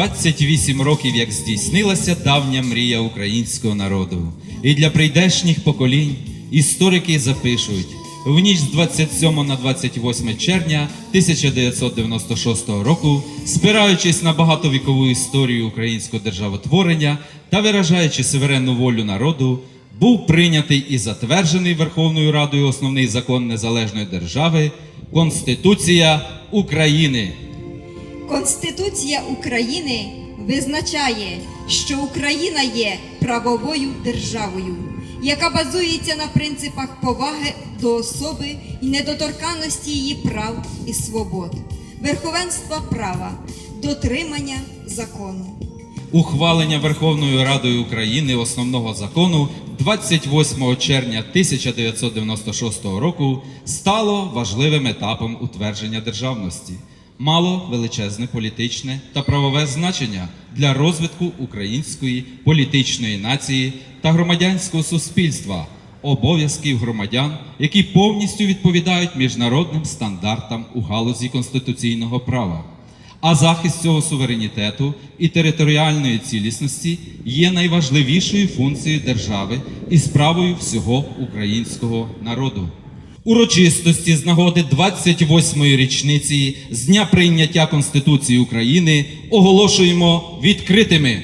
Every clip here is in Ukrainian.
28 років, як здійснилася давня мрія українського народу. І для прийдешніх поколінь історики запишуть, в ніч з 27 на 28 червня 1996 року, спираючись на багатовікову історію українського державотворення та виражаючи суверенну волю народу, був прийнятий і затверджений Верховною Радою основний закон незалежної держави Конституція України. Конституція України визначає, що Україна є правовою державою, яка базується на принципах поваги до особи і недоторканності її прав і свобод, верховенства права, дотримання закону. Ухвалення Верховною Радою України основного закону 28 червня 1996 року стало важливим етапом утвердження державності. Мало величезне політичне та правове значення для розвитку української політичної нації та громадянського суспільства, обов'язків громадян, які повністю відповідають міжнародним стандартам у галузі конституційного права. А захист цього суверенітету і територіальної цілісності є найважливішою функцією держави і справою всього українського народу. Урочистості з нагоди 28-ї річниці з дня прийняття Конституції України оголошуємо відкритими.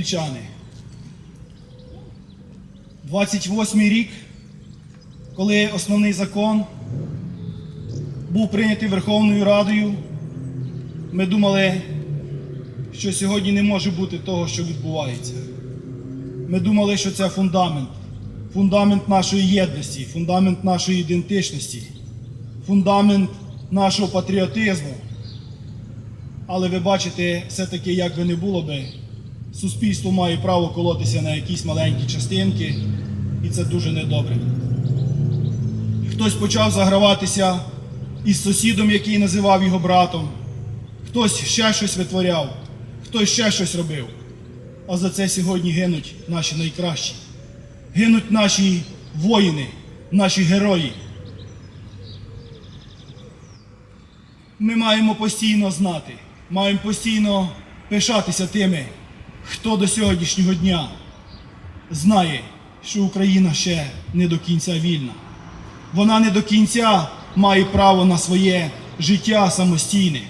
односельчани. 28 й рік, коли основний закон був прийнятий Верховною Радою, ми думали, що сьогодні не може бути того, що відбувається. Ми думали, що це фундамент, фундамент нашої єдності, фундамент нашої ідентичності, фундамент нашого патріотизму. Але ви бачите, все-таки, як би не було би суспільство має право колотися на якісь маленькі частинки, і це дуже недобре. Хтось почав заграватися із сусідом, який називав його братом, хтось ще щось витворяв, хтось ще щось робив. А за це сьогодні гинуть наші найкращі. Гинуть наші воїни, наші герої. Ми маємо постійно знати, маємо постійно пишатися тими, хто до сьогоднішнього дня знає, що Україна ще не до кінця вільна. Вона не до кінця має право на своє життя самостійне.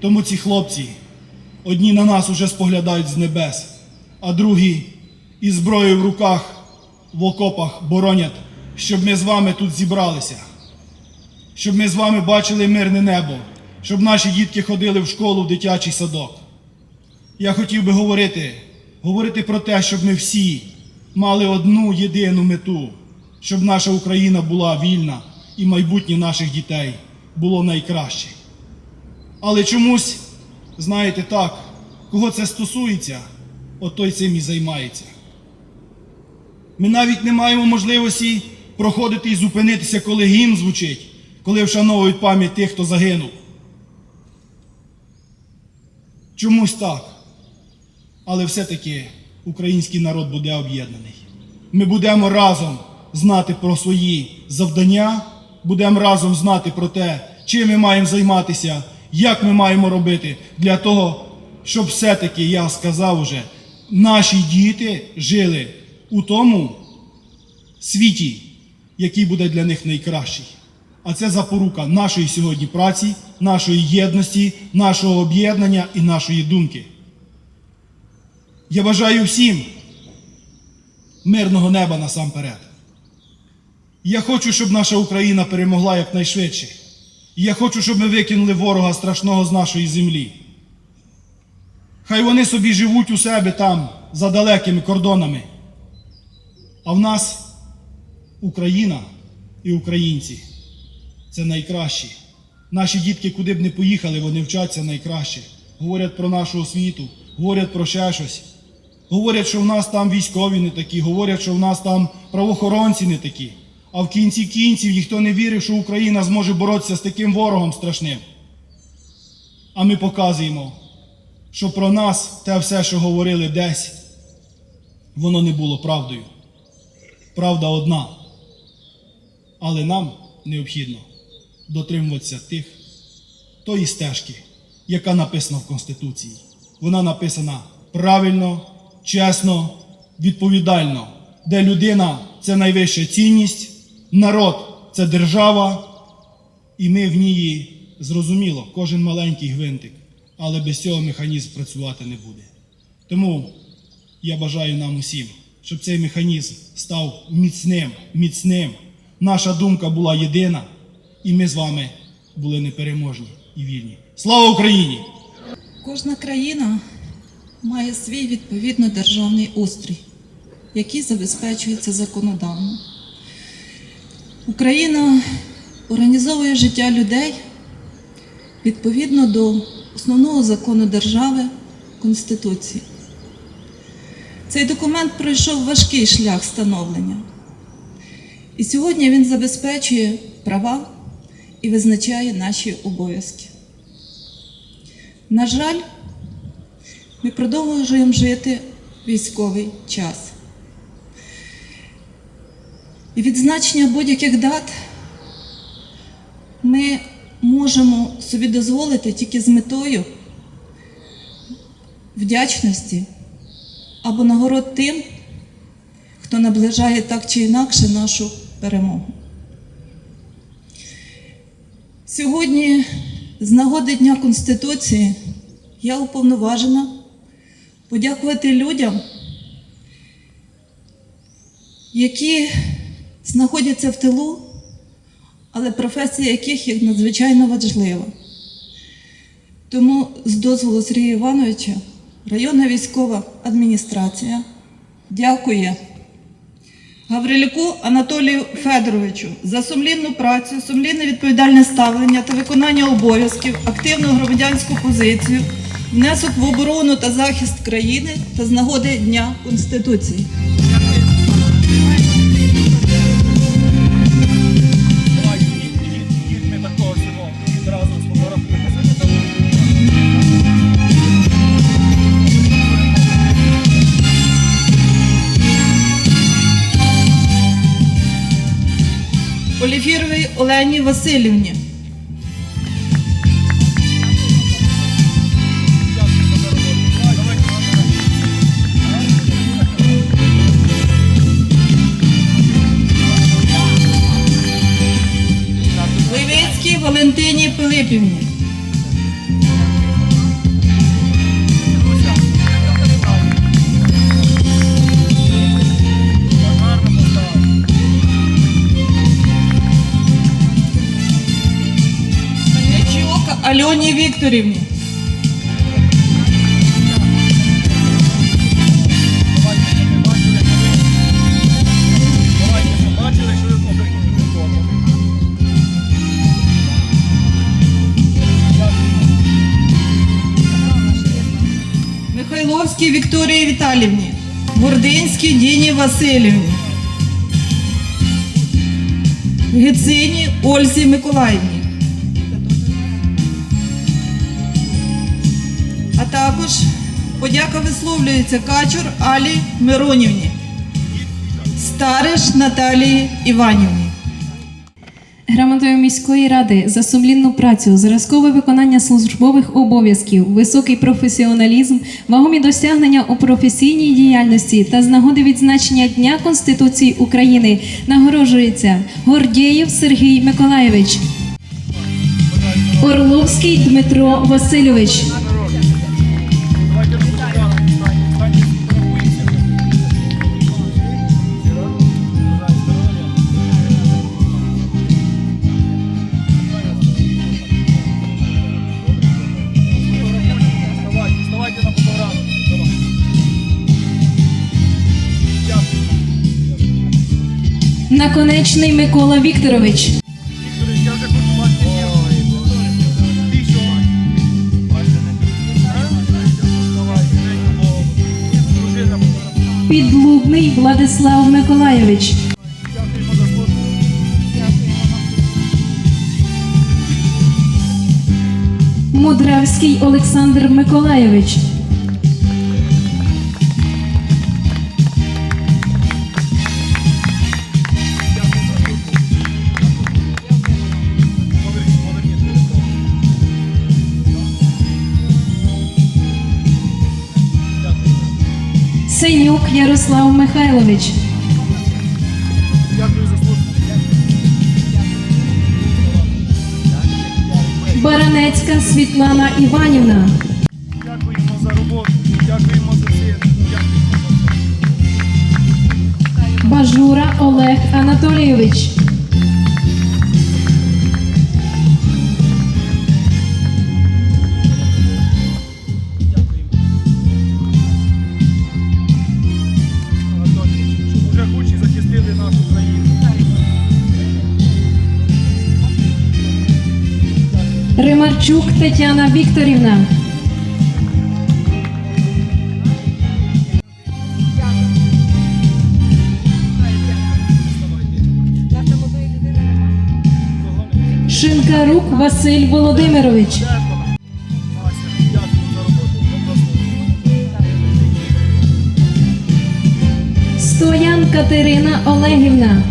Тому ці хлопці одні на нас уже споглядають з небес, а другі із зброєю в руках в окопах боронять, щоб ми з вами тут зібралися щоб ми з вами бачили мирне небо, щоб наші дітки ходили в школу, в дитячий садок. Я хотів би говорити, говорити про те, щоб ми всі мали одну єдину мету, щоб наша Україна була вільна і майбутнє наших дітей було найкраще. Але чомусь, знаєте так, кого це стосується, от той цим і займається. Ми навіть не маємо можливості проходити і зупинитися, коли гімн звучить, коли вшановують пам'ять тих, хто загинув. Чомусь так. Але все-таки український народ буде об'єднаний. Ми будемо разом знати про свої завдання, будемо разом знати про те, чим ми маємо займатися, як ми маємо робити для того, щоб все-таки, я сказав уже, наші діти жили у тому світі, який буде для них найкращий. А це запорука нашої сьогодні праці, нашої єдності, нашого об'єднання і нашої думки. Я бажаю всім мирного неба насамперед. Я хочу, щоб наша Україна перемогла якнайшвидше. Я хочу, щоб ми викинули ворога страшного з нашої землі. Хай вони собі живуть у себе там, за далекими кордонами. А в нас Україна і українці це найкращі. Наші дітки, куди б не поїхали, вони вчаться найкраще. Говорять про нашу освіту, говорять про ще щось. Говорять, що в нас там військові не такі, говорять, що в нас там правоохоронці не такі. А в кінці кінців ніхто не вірив, що Україна зможе боротися з таким ворогом страшним. А ми показуємо, що про нас те все, що говорили десь, воно не було правдою. Правда одна. Але нам необхідно дотримуватися тих тої стежки, яка написана в Конституції. Вона написана правильно, чесно, відповідально, де людина це найвища цінність, народ це держава, і ми в ній зрозуміло, кожен маленький гвинтик, але без цього механізм працювати не буде. Тому я бажаю нам усім, щоб цей механізм став міцним, міцним. Наша думка була єдина, і ми з вами були непереможні і вільні. Слава Україні! Кожна країна має свій відповідно державний устрій, який забезпечується законодавно. Україна організовує життя людей відповідно до основного закону держави Конституції. Цей документ пройшов важкий шлях становлення. І сьогодні він забезпечує права і визначає наші обов'язки. На жаль, ми продовжуємо жити військовий час. І відзначення будь-яких дат ми можемо собі дозволити тільки з метою вдячності або нагород тим, хто наближає так чи інакше нашу перемогу. Сьогодні, з нагоди Дня Конституції, я уповноважена подякувати людям, які знаходяться в тилу, але професія яких є надзвичайно важлива. Тому, з дозволу Сергія Івановича, районна військова адміністрація дякує Гаврилюку Анатолію Федоровичу за сумлінну працю, сумлінне відповідальне ставлення та виконання обов'язків, активну громадянську позицію, внесок в оборону та захист країни та з нагоди Дня Конституції. Оліфіровій Олені Васильівні. Валентині Пилипівні. Мельничук Альоні Вікторівні. Гординській Вікторії Віталівні, Гординській Діні Васильівні, Гицині Ользі Миколаївні. А також подяка висловлюється Качур Алі Миронівні, Стариш Наталії Іванівні. Грамотою міської ради за сумлінну працю, зразкове виконання службових обов'язків, високий професіоналізм, вагомі досягнення у професійній діяльності та з нагоди відзначення Дня Конституції України нагороджується Гордєєв Сергій Миколаєвич, Орловський Дмитро Васильович, Наконечний Микола Вікторович. Підлубний Владислав Миколайович. Мудравський Олександр Миколайович. Ярослав Михайлович, Дякую за службу. Баранецька Світлана Іванівна, Дякуємо за роботу. Дякуємо за це. Дякуємо за це. Бажура Олег Анатолійович, Римарчук Тетяна Вікторівна, Шинкарук Василь Володимирович. Стоян Катерина Олегівна,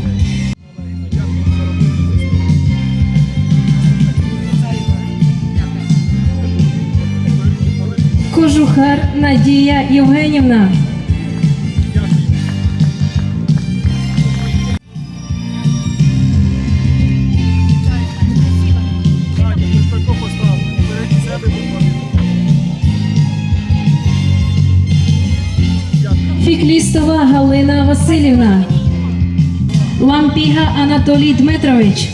будь ласка. Дякую. Фіклістова Галина Васильівна, Лампіга Анатолій Дмитрович,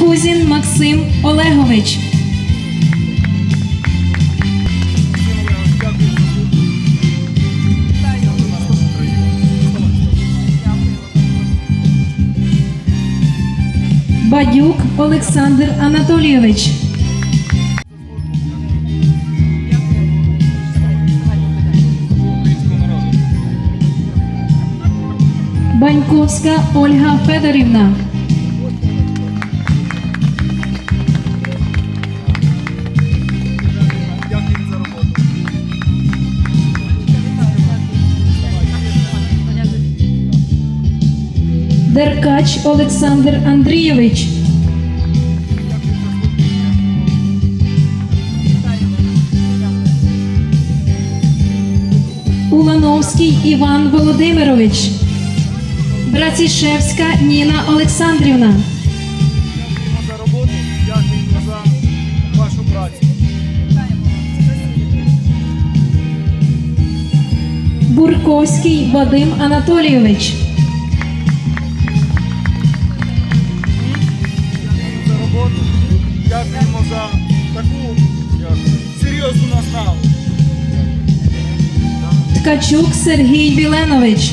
Кузін Максим Олегович, Бадюк Олександр Анатолійович. Баньковська Ольга Федорівна, Деркач Олександр Андрійович, Улановський Іван Володимирович, Братішевська Ніна Олександрівна, за роботу. Дякуємо за вашу працю. Бурковський Вадим Анатолійович, Ткачук Сергій Біленович.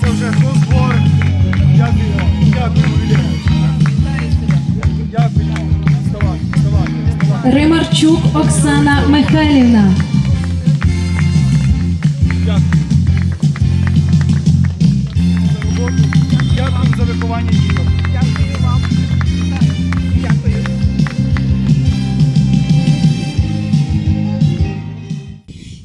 Це вже збор. Дякую. Дякую, Дякую. Римарчук Оксана Михайлівна. Дякую за виховання діток. Дякую вам.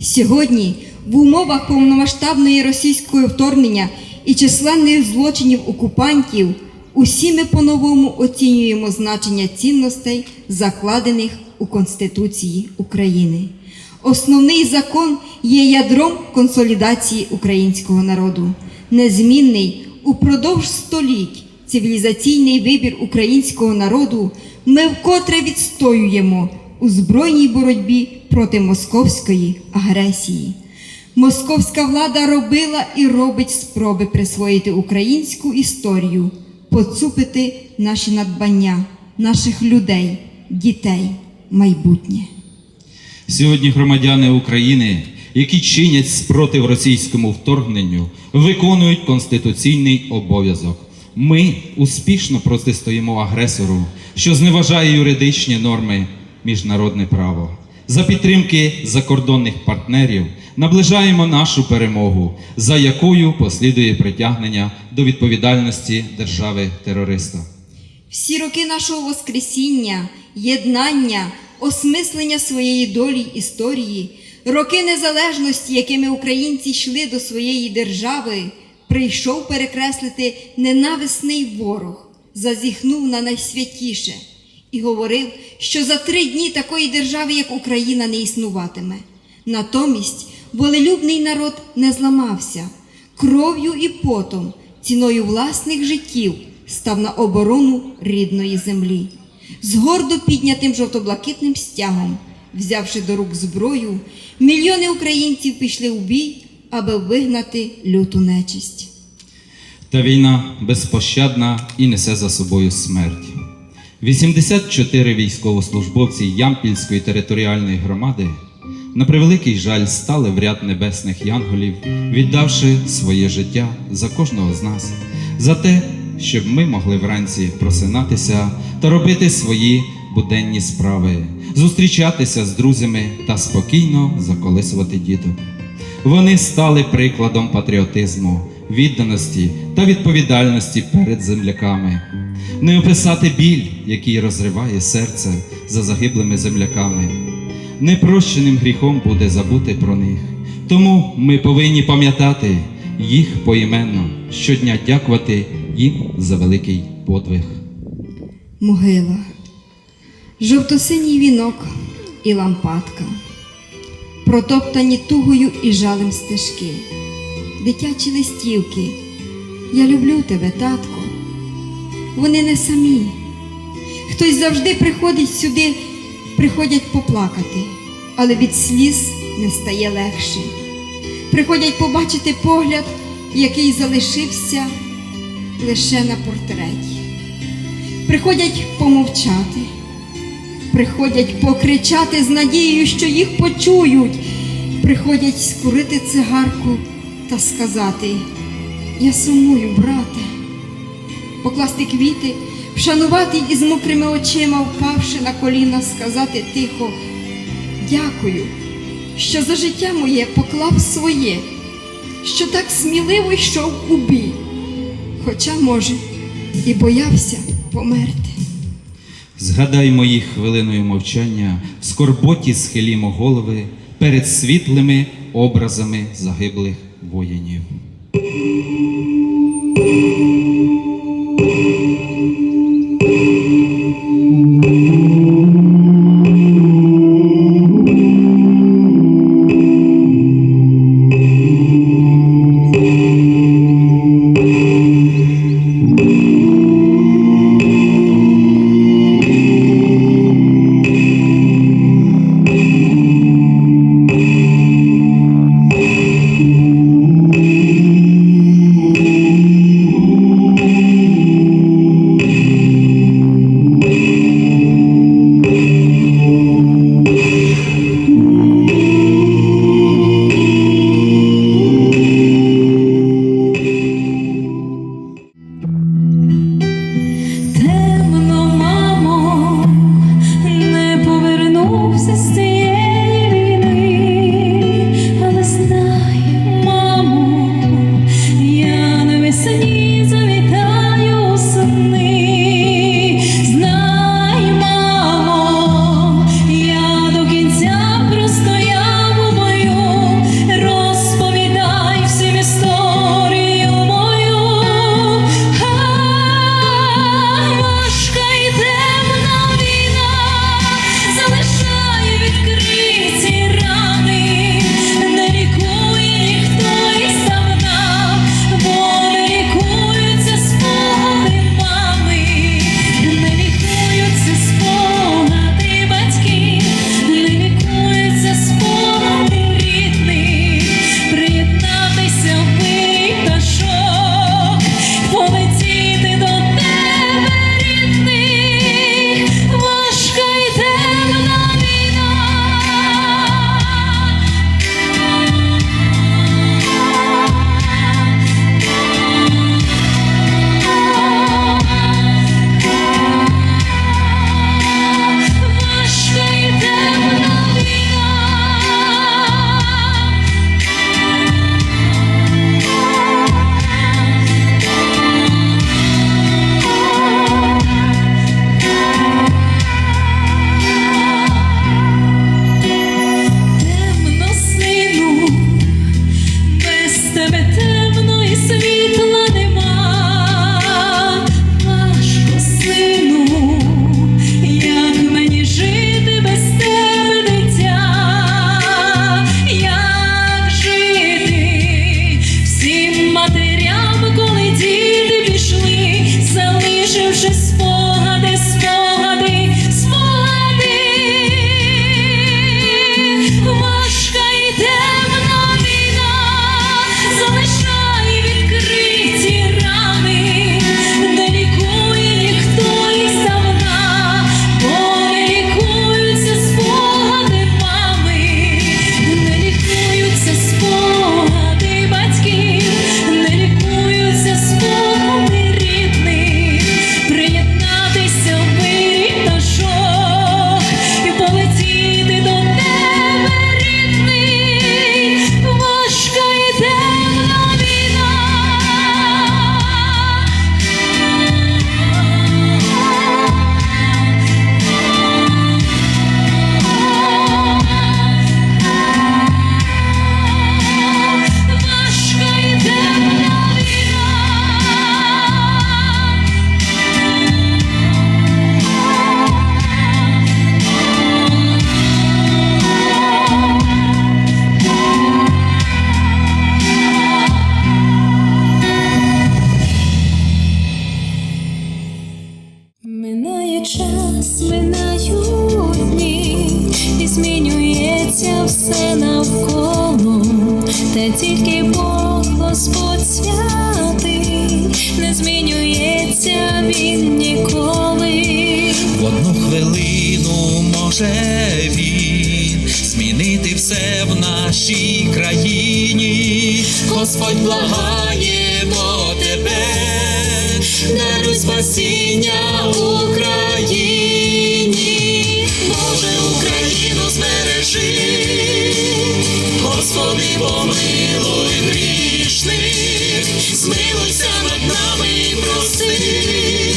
Сьогодні в умовах повномасштабної російського вторгнення і численних злочинів окупантів усі ми по-новому оцінюємо значення цінностей, закладених у Конституції України. Основний закон є ядром консолідації українського народу, незмінний упродовж століть цивілізаційний вибір українського народу ми вкотре відстоюємо у збройній боротьбі проти московської агресії. Московська влада робила і робить спроби присвоїти українську історію, поцупити наші надбання, наших людей, дітей, майбутнє. Сьогодні громадяни України, які чинять спротив російському вторгненню, виконують конституційний обов'язок. Ми успішно протистоїмо агресору, що зневажає юридичні норми, міжнародне право. За підтримки закордонних партнерів наближаємо нашу перемогу, за якою послідує притягнення до відповідальності держави-терориста. Всі роки нашого Воскресіння, єднання, осмислення своєї долі історії, роки незалежності, якими українці йшли до своєї держави, прийшов перекреслити ненависний ворог, зазіхнув на найсвятіше і говорив, що за три дні такої держави, як Україна, не існуватиме. Натомість волелюбний народ не зламався, кров'ю і потом, ціною власних життів став на оборону рідної землі. З гордо піднятим жовто-блакитним стягом, взявши до рук зброю, мільйони українців пішли у бій, аби вигнати люту нечисть. Та війна безпощадна і несе за собою смерть. 84 військовослужбовці Ямпільської територіальної громади на превеликий жаль стали в ряд небесних янголів, віддавши своє життя за кожного з нас, за те, щоб ми могли вранці просинатися та робити свої буденні справи, зустрічатися з друзями та спокійно заколисувати діток. Вони стали прикладом патріотизму, відданості та відповідальності перед земляками. Не описати біль, який розриває серце за загиблими земляками. Непрощеним гріхом буде забути про них. Тому ми повинні пам'ятати їх поіменно, щодня дякувати їм за великий подвиг. Могила, жовто-синій вінок і лампадка, протоптані тугою і жалем стежки, дитячі листівки. Я люблю тебе, татко. Вони не самі. Хтось завжди приходить сюди, приходять поплакати, але від сліз не стає легше. Приходять побачити погляд, який залишився лише на портреті. Приходять помовчати, приходять покричати з надією, що їх почують, приходять скурити цигарку та сказати: Я сумую, брате, покласти квіти, вшанувати із мокрими очима, впавши на коліна, сказати тихо: Дякую, що за життя моє поклав своє, що так сміливо йшов у бій, хоча, може, і боявся померти. Згадаймо їх хвилиною мовчання, в скорботі схилімо голови перед світлими образами загиблих воїнів. спасіння Україні, Боже Україну збережи, Господи, помилуй грішних, змилуйся над нами і прости.